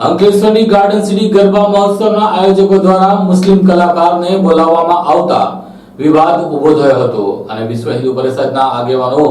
અંકલેશ્વરની garden city garba મહોત્સવના આયોજકો દ્વારા મુસ્લિમ કલાકારને બોલાવવામાં આવતા વિવાદ ઊભો થયો હતો અને વિશ્વ હિન્દુ પરિષદના આગેવાનો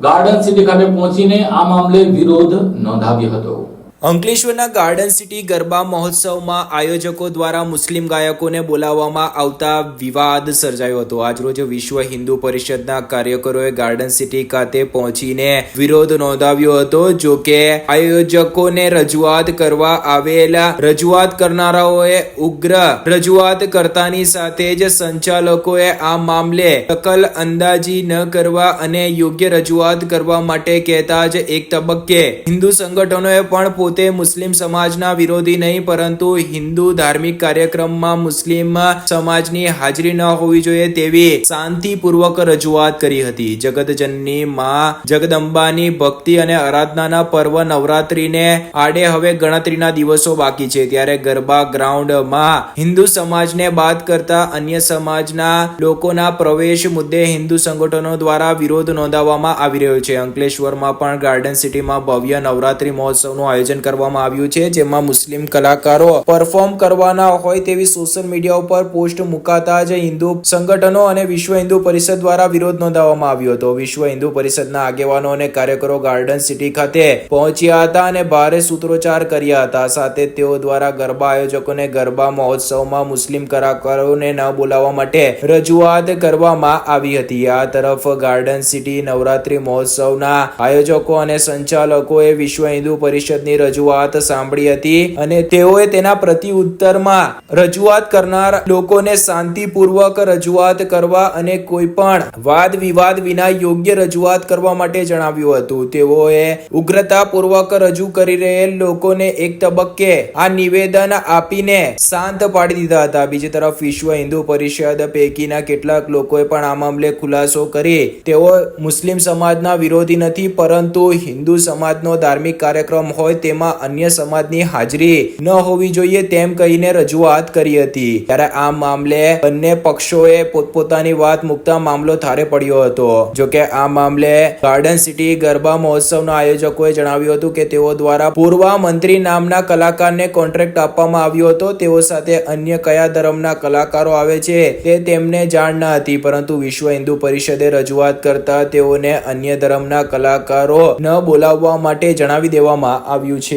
ગાર્ડન સિટી ખાતે પહોંચીને આ મામલે વિરોધ નોંધાવ્યો હતો. અંકલેશ્વરના ગાર્ડન સિટી ગરબા મહોત્સવમાં આયોજકો દ્વારા મુસ્લિમ ગાયકોને બોલાવવામાં આવતા વિવાદ સર્જાયો હતો. આજરોજ વિશ્વ હિન્દુ પરિષદના કાર્યકરોએ ગાર્ડન સિટી ખાતે પહોંચીને વિરોધ નોંધાવ્યો હતો, જો કે આયોજકોને રજૂઆત કરવા આવેલા રજૂઆત કરનારાઓએ ઉગ્ર રજૂઆત કરતાની સાથે જ સંચાલકોએ આ મામલે દખલ અંદાજી ન કરવા અને યોગ્ય રજૂઆત કરવા માટે કહેતા જ એક તબક્કે હિન્દુ સંગઠનોએ પણ પોતે મુસ્લિમ સમાજના વિરોધી નહીં, પરંતુ હિન્દુ ધાર્મિક કાર્યક્રમમાં મુસ્લિમ સમાજની હાજરી ન હોવી જોઈએ તેવી શાંતિપૂર્વક રજૂઆત કરી હતી. જગતજનની માં જગદંબાની ભક્તિ અને આરાધનાના પર્વ નવરાત્રીને આડે હવે ગણતરીના દિવસો બાકી છે. ત્યારે ગરબા ગ્રાઉન્ડમાં હિન્દુ સમાજને બાદ કરતા અન્ય સમાજના લોકોના પ્રવેશ મુદ્દે હિન્દુ સંગઠનો દ્વારા વિરોધ નોંધાવવામાં આવી રહ્યો છે. અંકલેશ્વરમાં પણ ગાર્ડન સિટીમાં ભવ્ય નવરાત્રી મહોત્સવનું આયોજન કરવામાં આવ્યું છે, જેમાં મુસ્લિમ કલાકારો પરફોર્મ કરવાના હોય તેવી સોશિયલ મીડિયા ઉપર પોસ્ટ મુકાતા જ હિન્દુ સંગઠનો અને વિશ્વ હિન્દુ પરિષદ દ્વારા વિરોધ નોંધાવવામાં આવ્યો હતો. વિશ્વ હિન્દુ પરિષદના આગેવાનો અને કાર્યકરો ગાર્ડન સિટી ખાતે પહોંચ્યા હતા અને ભારે સૂત્રોચ્ચાર કર્યા હતા. સાથે તેઓ દ્વારા ગરબા આયોજકોને ગરબા મહોત્સવમાં મુસ્લિમ કલાકારોને ન બોલાવવા માટે રજૂઆત કરવામાં આવી હતી. આ તરફ ગાર્ડન સિટી નવરાત્રી મહોત્સવના આયોજકો અને સંચાલકોએ વિશ્વ હિન્દુ પરિષદની રજૂઆત સાંભળી હતી અને તેઓએ તેના પ્રતિ ઉત્તરમાં રજૂઆત કરનાર લોકોને શાંતિપૂર્વક રજૂઆત કરવા અને કોઈ પણ વાદ વિવાદ વિના યોગ્ય રજૂઆત કરવા માટે જણાવ્યું હતું. તેઓએ ઉગ્રતાપૂર્વક રજૂ કરી રહેલ લોકોને એક તબક્કે આ નિવેદન આપીને શાંત પાડી દીધા હતા. બીજી તરફ વિશ્વ હિન્દુ પરિષદ પૈકીના કેટલાક લોકોએ પણ આ મામલે ખુલાસો કરી. તેઓ મુસ્લિમ સમાજના વિરોધી નથી, પરંતુ હિન્દુ સમાજનો ધાર્મિક કાર્યક્રમ હોય તેમાં અન્ય સમાજની હાજરી ન હોવી જોઈએ તેમ કહીને રજૂઆત કરી હતી. ત્યારે આ મામલે બંને પક્ષોએ પોતપોતાની વાત મુકતા મામલો થારે પડ્યો હતો. જોકે આ મામલે ગાર્ડન સિટી ગરબા મહોત્સવના આયોજકોએ જણાવ્યું હતું કે તેઓ દ્વારા પૂર્વ મંત્રી નામના કલાકારને કોન્ટ્રાક્ટ આપવામાં આવ્યો હતો. તેઓ સાથે અન્ય કયા ધર્મના કલાકારો આવે છે તે તેમને જાણ ન હતી, પરંતુ વિશ્વ હિન્દુ પરિષદે રજૂઆત કરતા તેઓને અન્ય ધર્મના કલાકારો ન બોલાવવા માટે જણાવી દેવામાં આવ્યું છે.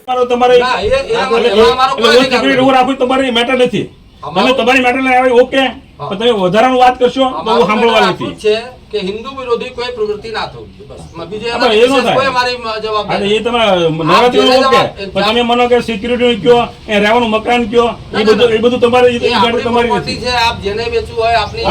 તમારો તમારે તમારી મેટર નથી. તમારી મેટર ઓકે તમે વધારાનું વાત કરશો તો હું સાંભળવા નથી છે. કે હિન્દુ વિરોધી કોઈ પ્રવૃત્તિ ના થવી જોઈએ બસ. બીજું. કોઈ અમારી જવાબદારી એ તમે નવરાત્રી તમે માનો કે સિક્યુરિટી કયો એ રહેવાનું મકાન કયો એ બધું એ બધું તમારે એ એ ગાડી તમારી છે આપ જેને વેચવું હોય આપની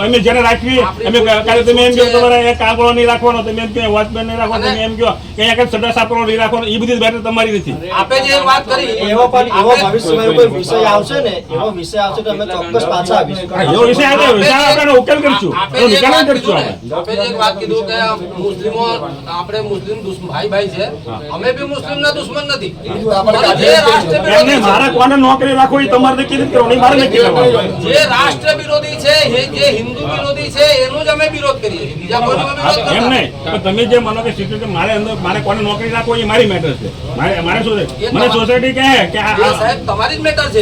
અમે જેને રાખવી અમે કાલે તમે એમ કહો તમારે એક કાગળો નહીં રાખવાનો તમે એમ કહો વોચમેન નહીં રાખવાનો તમે એમ કહો કે એક સડા સાપરો નહીં રાખવાનો એ બધી બેટર તમારી નથી આપે જે વાત કરી એવો પણ એવો આપણે- ભવિષ્યમાં કોઈ વિષય આવશે ને એવો વિષય આવશે તો અમે ચોક્કસ પાછા આવીશું. એવો વિષય આવે વિષય આપણે ઉકેલ કરીશું. નિકાલ કરીશું. આપણે ને, આપે જે એક વાત કીધું કે મુસ્લિમો આપણે મુસ્લિમ ભાઈ ભાઈ છે. અમે બી મુસ્લિમ ના દુશ્મન નથી. પણ જે રાષ્ટ્ર એમને વિરોધી મારા કોને નોકરી રાખો એ તમારે નક્કી નથી મારે નક્કી કરવાનું. છે, જે રાષ્ટ્ર વિરોધી છે જે હિન્દુ વિરોધી છે એનો જ અમે વિરોધ કરીએ. બીજા કોઈનો અમે હા, વિરોધ એમ નહીં. તમે જે માનો કે સિક્યુરિટી મારે અંદર મારે કોને નોકરી રાખો એ મારી મેટર છે. મારે મારે શું છે? મને સોસાયટી કહે કે આ- સાહેબ તમારી જ મેટર છે.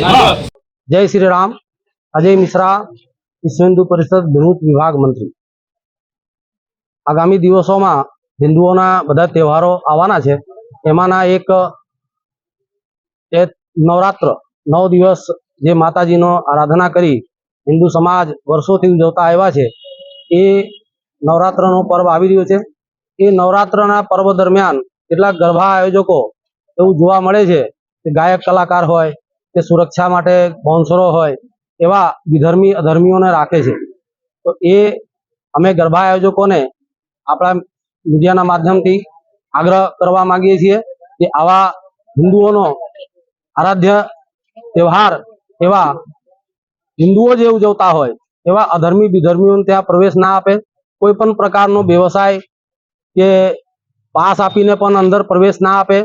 જય શ્રી રામ. અજય મિશ્રા વિશ્વ હિન્દુ પરિષદ ભરૂચ વિભાગ મંત્રી. આગામી દિવસોમાં હિન્દુઓના બધા તહેવારો આવવાના છે. એમાંના એક નવરાત્ર, નવ દિવસ જે માતાજીનો આરાધના કરી હિન્દુ સમાજ વર્ષોથી ઉજવતા આવ્યા છે. એ નવરાત્રનો પર્વ આવી રહ્યો છે. એ નવરાત્રના પર્વ દરમિયાન કેટલાક ગરબા આયોજકો એવું જોવા મળે છે કે ગાયક કલાકાર હોય, કે સુરક્ષા માટે બોન્સરો હોય, એવા વિધર્મી અધર્મીઓને રાખે છે. તો એ અમે ગરબા આયોજકોને આપણા મીડિયાના માધ્યમથી આગ્રહ કરવા માંગીએ છીએ કે આવા હિન્દુઓનો આરાધ્ય તહેવાર એવા હિન્દુઓ જે ઉજવતા હોય, એવા અધર્મી વિધર્મીઓને ત્યાં પ્રવેશ ના આપે, કોઈ પણ પ્રકારનો વ્યવસાય કે પાસ આપીને પણ અંદર પ્રવેશ ના આપે.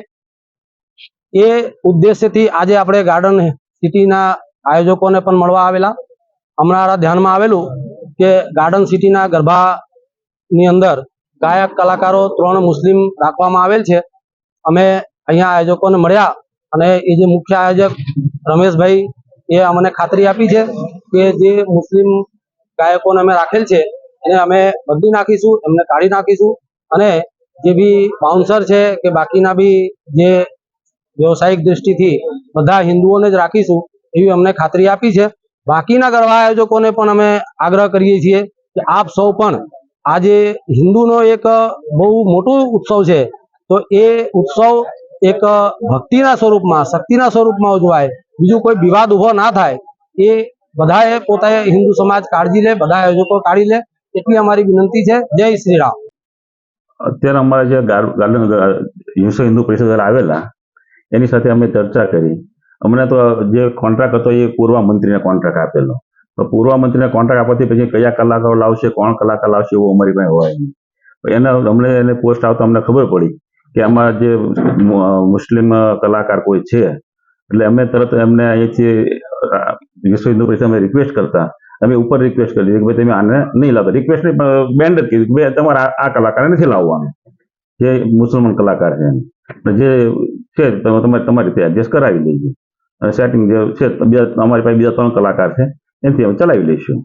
એ ઉદ્દેશ્યથી આજે આપણે ગાર્ડન સિટીના આયોજકોને પણ મળવા આવેલા. અમારા ધ્યાનમાં આવેલું કે ગાર્ડન સિટીના ગરબાની અંદર ગાયક કલાકારો ત્રણ મુસ્લિમ રાખવામાં આવેલ છે. અમે અહીંયા આયોજકોને મળ્યા અને એ જે મુખ્ય આયોજક રમેશભાઈ એ અમને ખાતરી આપી છે કે જે મુસ્લિમ ગાયકોને અમે રાખેલ છે એને અમે બદલી નાખીશું, એમને કાઢી નાખીશું અને જે બી બાઉન્સર છે કે બાકીના બી જે વ્યવસાયિક દૃષ્ટિથી બધા હિન્દુઓને જ રાખીશું એવી અમને ખાતરી આપી છે. બાકીના ગરબા આયોજકોને પણ અમે આગ્રહ કરીએ છીએ કે આપ સૌ પણ આજે હિન્દુનો એક બહુ મોટો ઉત્સવ છે, તો એ ઉત્સવ એક ભક્તિના સ્વરૂપમાં, શક્તિના સ્વરૂપમાં ઉજવાય. બીજું કોઈ વિવાદ ઊભો ના થાય, એ બધાએ પોતાએ હિન્દુ સમાજ કાળજી લે બધા આયોજકો કાઢી લે, એટલી અમારી વિનંતી છે. જય શ્રી રામ. અત્યારે અમારા જે વિશ્વ હિન્દુ પરિષદ આવેલા, એની સાથે અમે ચર્ચા કરી. અમને તો જે કોન્ટ્રાક્ટ હતો એ પૂર્વ મંત્રીને કોન્ટ્રાક્ટ આપેલો. તો પૂર્વ મંત્રીને કોન્ટ્રાક્ટ આપવાથી પછી કયા કલાકારો લાવશે, કોણ કલાકાર લાવશે એવું અમારી પાસે હોય નહીં. એને અમને એને પોસ્ટ આવતા અમને ખબર પડી કે આમાં જે મુસ્લિમ કલાકાર કોઈ છે. એટલે અમે તરત એમને અહીંથી વિશ્વ હિન્દુ પરિષદ અમે રિક્વેસ્ટ કરતા. અમે ઉપર રિક્વેસ્ટ કરી. કે ભાઈ તમે આને નહીં લાવતા. રિક્વેસ્ટ બેન્ડ જ કીધું કે ભાઈ તમારે આ- કલાકાર નથી લાવવાનો. જે મુસલમાન કલાકાર છે. જે છે, તમે તમારે રીતે એડજસ્ટ કરાવી લઈએ અને સેટિંગ જે છે બે, અમારી પાસે બીજા ત્રણ કલાકાર છે. એનાથી અમે ચલાવી લઈશું